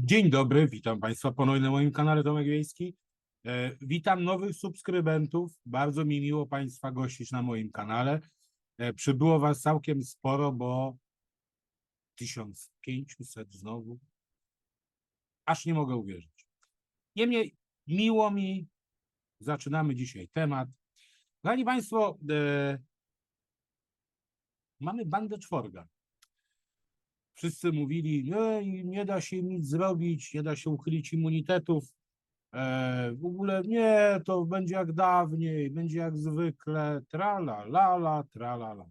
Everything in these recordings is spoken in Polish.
Dzień dobry, witam Państwa ponownie na moim kanale Tomek Wiejski. E, Witam nowych subskrybentów. Bardzo mi miło Państwa gościć na moim kanale. E, Przybyło Was całkiem sporo, bo 1500 znowu. Aż nie mogę uwierzyć. Niemniej miło mi, zaczynamy dzisiaj temat. Kochani Państwo, e, mamy bandę czworga wszyscy mówili, nie, nie da się nic zrobić, nie da się uchylić immunitetów. E, w ogóle nie, to będzie jak dawniej, będzie jak zwykle, trala, lala, tralala.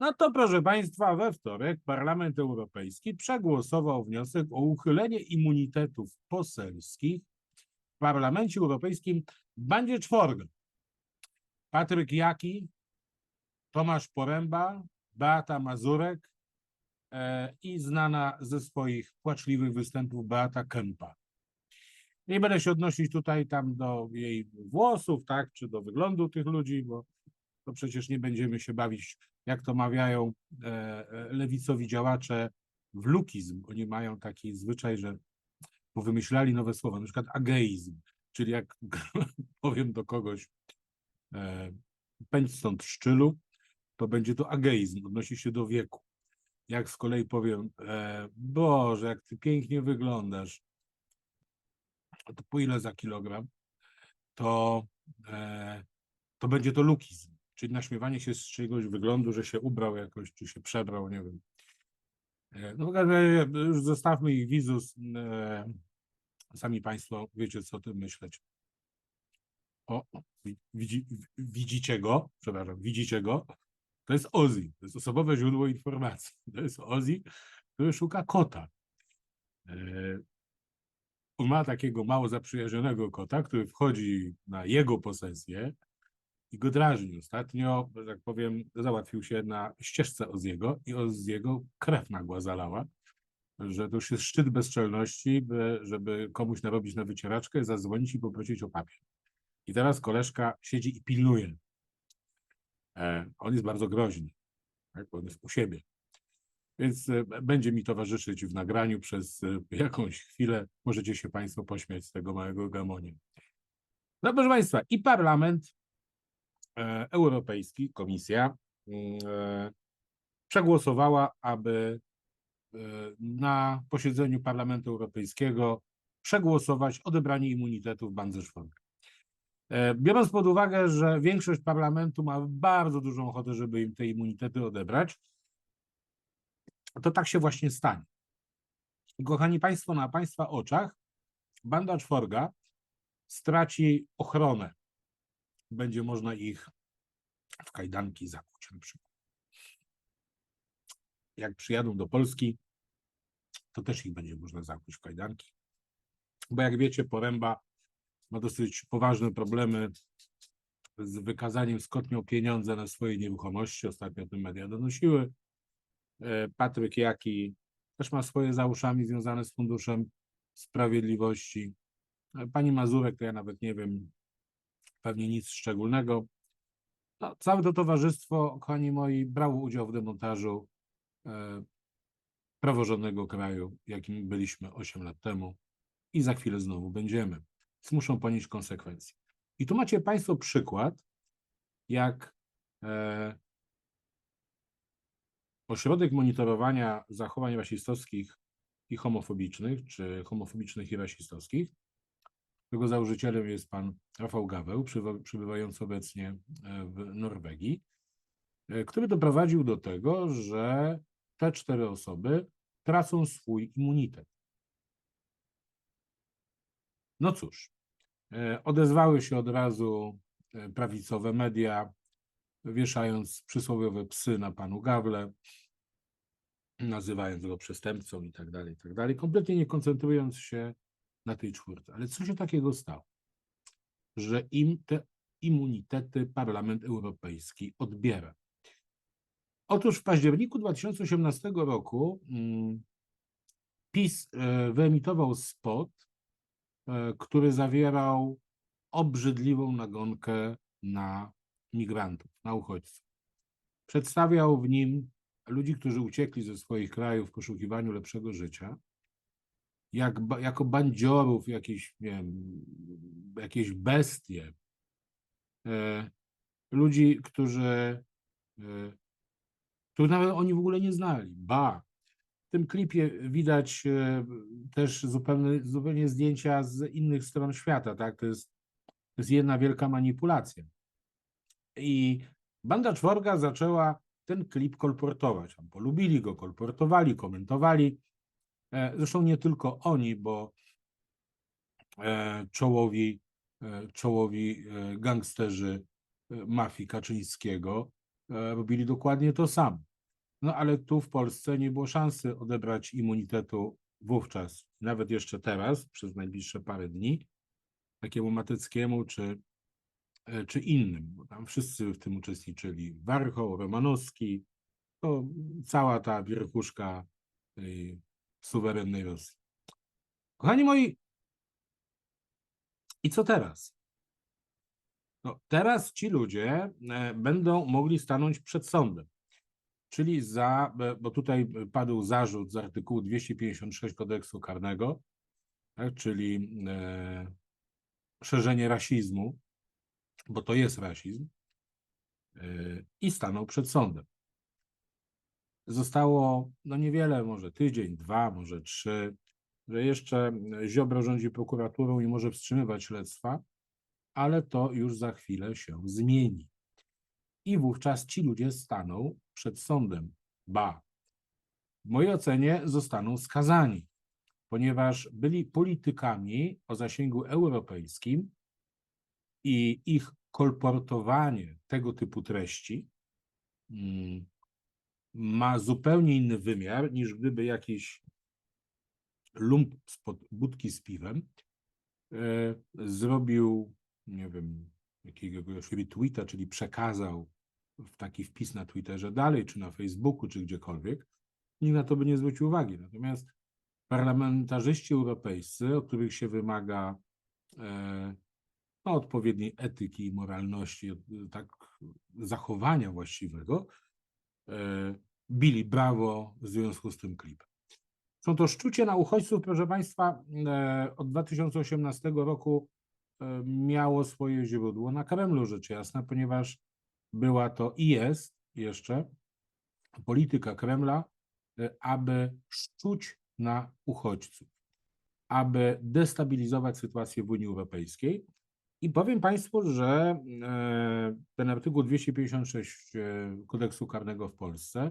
No to proszę Państwa, we wtorek Parlament Europejski przegłosował wniosek o uchylenie immunitetów poselskich w Parlamencie Europejskim w bandzie czworga. Patryk Jaki, Tomasz Poręba, Beata Mazurek, i znana ze swoich płaczliwych występów Beata Kępa. Nie będę się odnosić tutaj tam do jej włosów, tak, czy do wyglądu tych ludzi, bo to przecież nie będziemy się bawić, jak to mawiają e, e, lewicowi działacze, w lukizm. Oni mają taki zwyczaj, że powymyślali nowe słowa, na przykład ageizm, czyli jak powiem do kogoś e, pędź stąd szczylu, to będzie to ageizm, odnosi się do wieku jak z kolei powiem, e, Boże, jak ty pięknie wyglądasz, to po ile za kilogram, to, e, to będzie to lukizm, czyli naśmiewanie się z czyjegoś wyglądu, że się ubrał jakoś, czy się przebrał, nie wiem. E, no w razie już zostawmy ich wizus, e, sami Państwo wiecie, co o tym myśleć. O, wi- widzi, widzicie go, przepraszam, widzicie go, to jest Ozzy, to jest osobowe źródło informacji. To jest Ozzy, który szuka kota. E, On ma takiego mało zaprzyjaźnionego kota, który wchodzi na jego posesję i go drażni. Ostatnio, że tak powiem, załatwił się na ścieżce Oziego i Oziego krew nagła zalała, że to już jest szczyt bezczelności, by, żeby komuś narobić na wycieraczkę, zadzwonić i poprosić o papier. I teraz koleżka siedzi i pilnuje On jest bardzo groźny, tak? bo on jest u siebie. Więc e, będzie mi towarzyszyć w nagraniu przez e, jakąś chwilę. Możecie się Państwo pośmiać z tego małego gamonia. No proszę Państwa, i Parlament e, Europejski, Komisja, mm, e, przegłosowała, aby e, na posiedzeniu Parlamentu Europejskiego przegłosować odebranie immunitetu w bandze szwony. E, Biorąc pod uwagę, że większość parlamentu ma bardzo dużą ochotę, żeby im te immunitety odebrać, to tak się właśnie stanie. Kochani Państwo, na Państwa oczach banda czworga straci ochronę. Będzie można ich w kajdanki zakuć na przykład. Jak przyjadą do Polski, to też ich będzie można zakuć w kajdanki. Bo jak wiecie, Poręba ma dosyć poważne problemy z wykazaniem, miał pieniądze na swoje nieruchomości. Ostatnio o tym media donosiły. E, Patryk Jaki też ma swoje za uszami związane z Funduszem Sprawiedliwości. E, Pani Mazurek to ja nawet nie wiem, pewnie nic szczególnego. No, całe to towarzystwo, kochani moi, brało udział w demontażu e, praworządnego kraju, jakim byliśmy 8 lat temu i za chwilę znowu będziemy muszą ponieść konsekwencje. I tu macie Państwo przykład, jak e, ośrodek monitorowania zachowań rasistowskich i homofobicznych, czy homofobicznych i rasistowskich, którego założycielem jest pan Rafał Gaweł, przybywający obecnie e, w Norwegii, e, który doprowadził do tego, że te cztery osoby tracą swój immunitet. No cóż, e, odezwały się od razu e, prawicowe media, wieszając przysłowiowe psy na panu Gawle, nazywając go przestępcą i tak dalej, i tak dalej, kompletnie nie koncentrując się na tej czwórce. Ale co się takiego stało, że im te immunitety Parlament Europejski odbiera? Otóż w październiku 2018 roku mm, PiS e, wyemitował spot, który zawierał obrzydliwą nagonkę na migrantów, na uchodźców. Przedstawiał w nim ludzi, którzy uciekli ze swoich krajów w poszukiwaniu lepszego życia jak, jako bandziorów, jakieś, nie wiem, jakieś bestie. E, ludzi, którzy, e, których nawet oni w ogóle nie znali. Ba, w tym klipie widać e, też zupełnie, zupełnie zdjęcia z innych stron świata, tak? To jest, to jest jedna wielka manipulacja. I banda czworga zaczęła ten klip kolportować. Polubili go, kolportowali, komentowali. E, Zresztą nie tylko oni, bo e, czołowi, czołowi gangsterzy mafii Kaczyńskiego robili dokładnie to samo. No ale tu w Polsce nie było szansy odebrać immunitetu wówczas, nawet jeszcze teraz, przez najbliższe parę dni, takiemu Mateckiemu czy, e, czy innym, bo tam wszyscy w tym uczestniczyli. Warchoł, Romanowski, to cała ta wierchuszka tej suwerennej Rosji. Kochani moi, i co teraz? No, teraz ci ludzie e, będą mogli stanąć przed sądem. Czyli za, bo tutaj padł zarzut z artykułu 256 kodeksu karnego, tak, czyli e, szerzenie rasizmu, bo to jest rasizm, e, i stanął przed sądem. Zostało no niewiele, może tydzień, dwa, może trzy, że jeszcze Ziobro rządzi prokuraturą i może wstrzymywać śledztwa, ale to już za chwilę się zmieni. I wówczas ci ludzie staną przed sądem. Ba, w mojej ocenie zostaną skazani, ponieważ byli politykami o zasięgu europejskim i ich kolportowanie tego typu treści mm, ma zupełnie inny wymiar niż gdyby jakiś lump spod budki z piwem e, zrobił, nie wiem, jakiegoś retweeta, czyli przekazał w taki wpis na Twitterze dalej, czy na Facebooku, czy gdziekolwiek, nikt na to by nie zwrócił uwagi. Natomiast parlamentarzyści europejscy, od których się wymaga e, no, odpowiedniej etyki i moralności, tak zachowania właściwego, e, bili brawo w związku z tym klipem. Są to szczucie na uchodźców, proszę Państwa, e, od 2018 roku e, miało swoje źródło na Kremlu, rzecz jasna, ponieważ była to i jest jeszcze polityka Kremla, e, aby szczuć na uchodźców, aby destabilizować sytuację w Unii Europejskiej. I powiem Państwu, że e, ten artykuł 256 e, kodeksu karnego w Polsce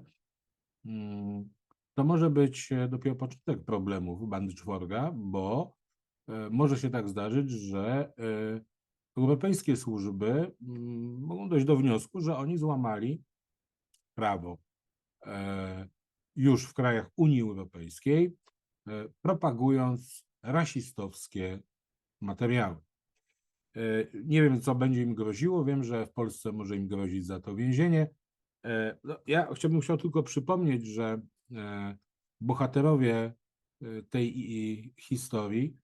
mm, to może być dopiero początek problemów bandy czworga, bo może się tak zdarzyć, że europejskie służby mm, mogą dojść do wniosku, że oni złamali prawo e, już w krajach Unii Europejskiej, e, propagując rasistowskie materiały. E, Nie wiem, co będzie im groziło. Wiem, że w Polsce może im grozić za to więzienie. No, Ja chciałbym chciał tylko przypomnieć, że bohaterowie tej historii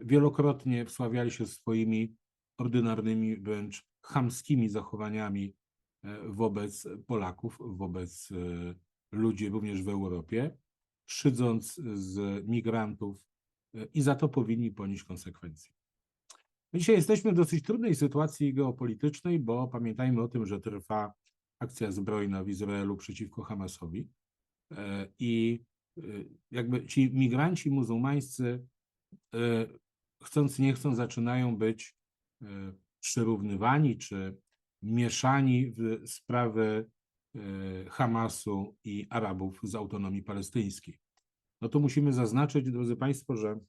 wielokrotnie wsławiali się swoimi ordynarnymi, wręcz chamskimi zachowaniami e, wobec Polaków, wobec e, ludzi również w Europie, szydząc z migrantów e, i za to powinni ponieść konsekwencje. Dzisiaj jesteśmy w dosyć trudnej sytuacji geopolitycznej, bo pamiętajmy o tym, że trwa akcja zbrojna w Izraelu przeciwko Hamasowi i jakby ci migranci muzułmańscy chcąc nie chcąc zaczynają być przyrównywani czy mieszani w sprawy e, Hamasu i Arabów z autonomii palestyńskiej. No to musimy zaznaczyć, drodzy Państwo, że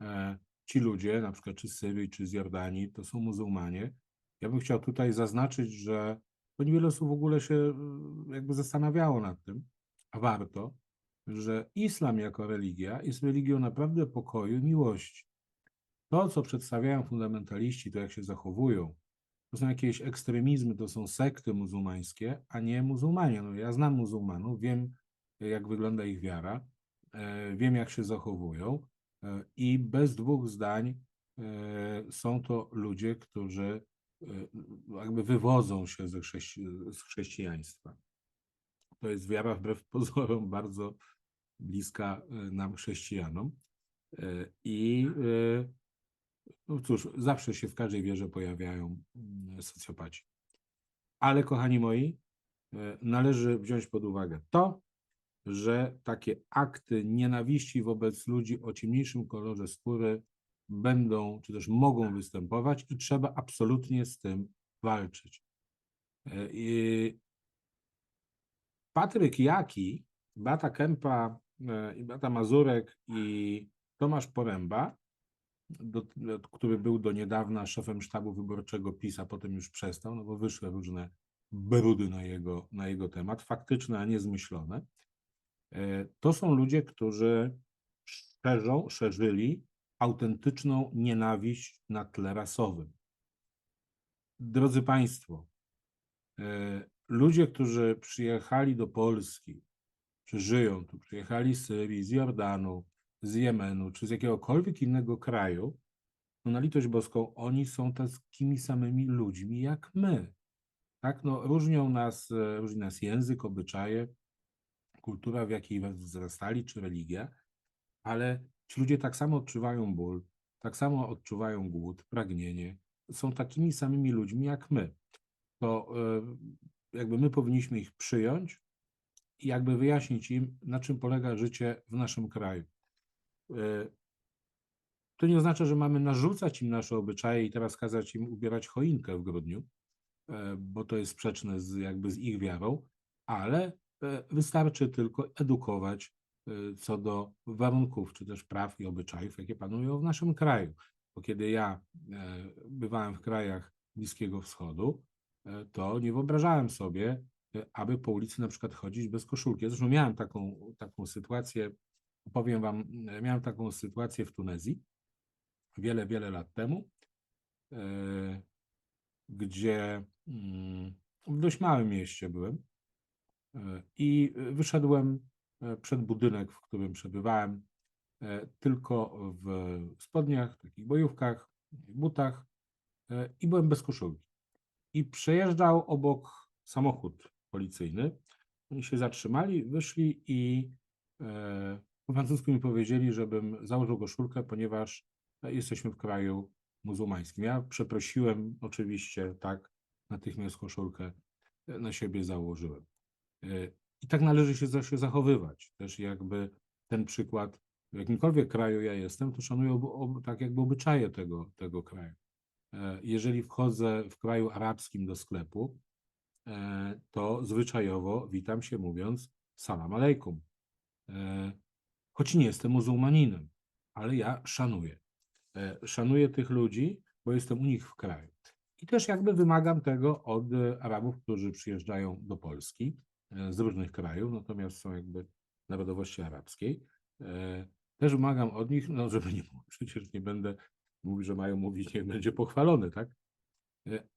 e, ci ludzie, na przykład czy z Syrii, czy z Jordanii, to są muzułmanie. Ja bym chciał tutaj zaznaczyć, że bo niewiele osób w ogóle się e, jakby zastanawiało nad tym, a warto, że islam jako religia jest religią naprawdę pokoju i miłości. To, co przedstawiają fundamentaliści, to jak się zachowują, to są jakieś ekstremizmy, to są sekty muzułmańskie, a nie muzułmanie. No, ja znam muzułmanów, wiem, jak wygląda ich wiara, e, wiem, jak się zachowują e, i bez dwóch zdań e, są to ludzie, którzy jakby wywodzą się ze chrześci- z chrześcijaństwa. To jest wiara wbrew pozorom bardzo bliska nam chrześcijanom. I no cóż, zawsze się w każdej wierze pojawiają mm, socjopaci. Ale kochani moi, e, należy wziąć pod uwagę to, że takie akty nienawiści wobec ludzi o ciemniejszym kolorze skóry będą, czy też mogą występować i trzeba absolutnie z tym walczyć. E, Patryk Jaki, Beata Kępa, e, i Beata Mazurek i Tomasz Poręba, do, który był do niedawna szefem sztabu wyborczego PiS, a potem już przestał, no bo wyszły różne brudy na jego, na jego temat, faktyczne, a nie zmyślone. E, To są ludzie, którzy szerzą, szerzyli autentyczną nienawiść na tle rasowym. Drodzy Państwo, e, ludzie, którzy przyjechali do Polski, czy żyją tu, przyjechali z Syrii, z Jordanu, z Jemenu, czy z jakiegokolwiek innego kraju, no na litość boską, oni są takimi samymi ludźmi jak my. Tak, no różnią nas, e, różni nas język, obyczaje, kultura, w jakiej wzrastali, czy religia, ale ci ludzie tak samo odczuwają ból, tak samo odczuwają głód, pragnienie, są takimi samymi ludźmi jak my. To e, jakby my powinniśmy ich przyjąć i jakby wyjaśnić im, na czym polega życie w naszym kraju. E, To nie oznacza, że mamy narzucać im nasze obyczaje i teraz kazać im ubierać choinkę w grudniu, e, bo to jest sprzeczne z, jakby z ich wiarą, ale e, wystarczy tylko edukować co do warunków, czy też praw i obyczajów, jakie panują w naszym kraju. Bo kiedy ja bywałem w krajach Bliskiego Wschodu, to nie wyobrażałem sobie, aby po ulicy na przykład chodzić bez koszulki. Zresztą miałem taką, taką sytuację, powiem wam, miałem taką sytuację w Tunezji wiele, wiele lat temu, e, gdzie mm, w dość małym mieście byłem e, i wyszedłem e, przed budynek, w którym przebywałem, tylko w spodniach, takich bojówkach, butach i byłem bez koszulki. I przejeżdżał obok samochód policyjny. Oni się zatrzymali, wyszli i po francusku mi powiedzieli, żebym założył koszulkę, ponieważ e, jesteśmy w kraju muzułmańskim. Ja przeprosiłem oczywiście, tak, natychmiast koszulkę e, na siebie założyłem. E, I tak należy się zawsze zachowywać. Też jakby ten przykład, w jakimkolwiek kraju ja jestem, to szanuję ob, ob, tak jakby obyczaje tego, tego kraju. Jeżeli wchodzę w kraju arabskim do sklepu, to zwyczajowo witam się mówiąc salam alejkum. Choć nie jestem muzułmaninem, ale ja szanuję. E, Szanuję tych ludzi, bo jestem u nich w kraju. I też jakby wymagam tego od e, Arabów, którzy przyjeżdżają do Polski e, z różnych krajów, natomiast są jakby narodowości arabskiej. Też wymagam od nich, no żeby nie mówić, przecież nie będę mówił, że mają mówić, niech będzie pochwalony, tak?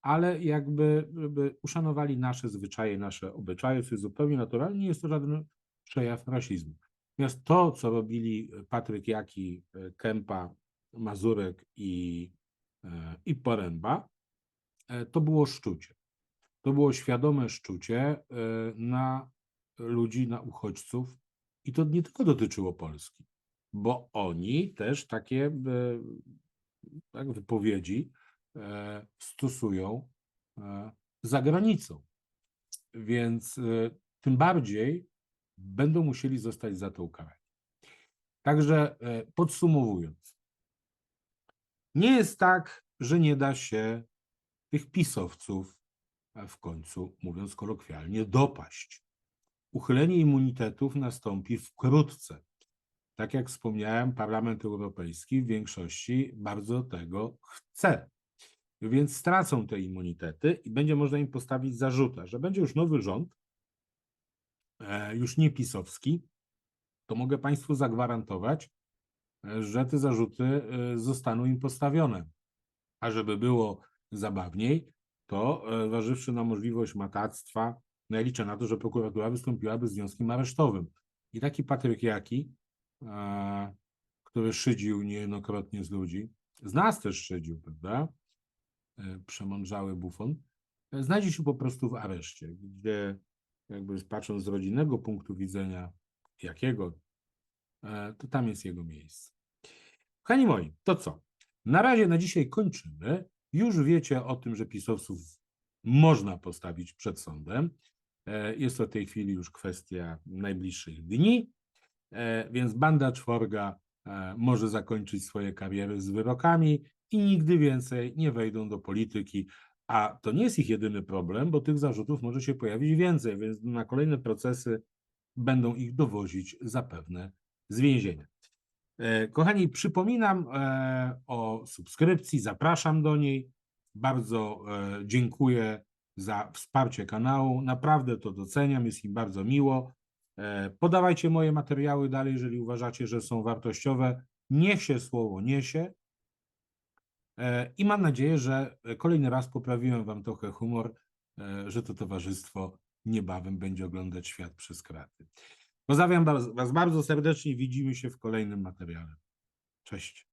Ale jakby żeby uszanowali nasze zwyczaje, nasze obyczaje, co jest zupełnie naturalne, nie jest to żaden przejaw rasizmu. Natomiast to, co robili Patryk Jaki, e, Kępa, Mazurek i, e, i Poręba, e, to było szczucie. To było świadome szczucie e, na ludzi, na uchodźców i to nie tylko dotyczyło Polski, bo oni też takie e, tak, wypowiedzi e, stosują e, za granicą. Więc e, tym bardziej będą musieli zostać za to ukarani. Także e, podsumowując, nie jest tak, że nie da się tych pisowców e, w końcu, mówiąc kolokwialnie, dopaść. Uchylenie immunitetów nastąpi wkrótce. Tak jak wspomniałem, Parlament Europejski w większości bardzo tego chce. Więc stracą te immunitety i będzie można im postawić zarzuta, że będzie już nowy rząd, już nie pisowski, to mogę Państwu zagwarantować, e, że te zarzuty e, zostaną im postawione. A żeby było zabawniej, to e, zważywszy na możliwość matactwa, no ja liczę na to, że prokuratura wystąpiłaby z wnioskiem aresztowym. I taki Patryk Jaki, e, który szydził niejednokrotnie z ludzi, z nas też szydził, prawda? E, przemądrzały bufon, e, znajdzie się po prostu w areszcie, gdzie jakby patrząc z rodzinnego punktu widzenia, jakiego e, to tam jest jego miejsce. Kochani moi, to co? Na razie na dzisiaj kończymy. Już wiecie o tym, że pisowców można postawić przed sądem. E, Jest to w tej chwili już kwestia najbliższych dni, E, więc banda czworga może zakończyć swoje kariery z wyrokami i nigdy więcej nie wejdą do polityki. A to nie jest ich jedyny problem, bo tych zarzutów może się pojawić więcej, więc na kolejne procesy będą ich dowozić zapewne z więzienia. E, Kochani, przypominam e, o subskrypcji, zapraszam do niej. Bardzo e, dziękuję za wsparcie kanału. Naprawdę to doceniam, jest mi bardzo miło. Podawajcie moje materiały dalej, jeżeli uważacie, że są wartościowe. Niech się słowo niesie. E, I mam nadzieję, że kolejny raz poprawiłem Wam trochę humor, e, że to towarzystwo niebawem będzie oglądać świat przez kraty. Pozdrawiam Was bardzo serdecznie. Widzimy się w kolejnym materiale. Cześć.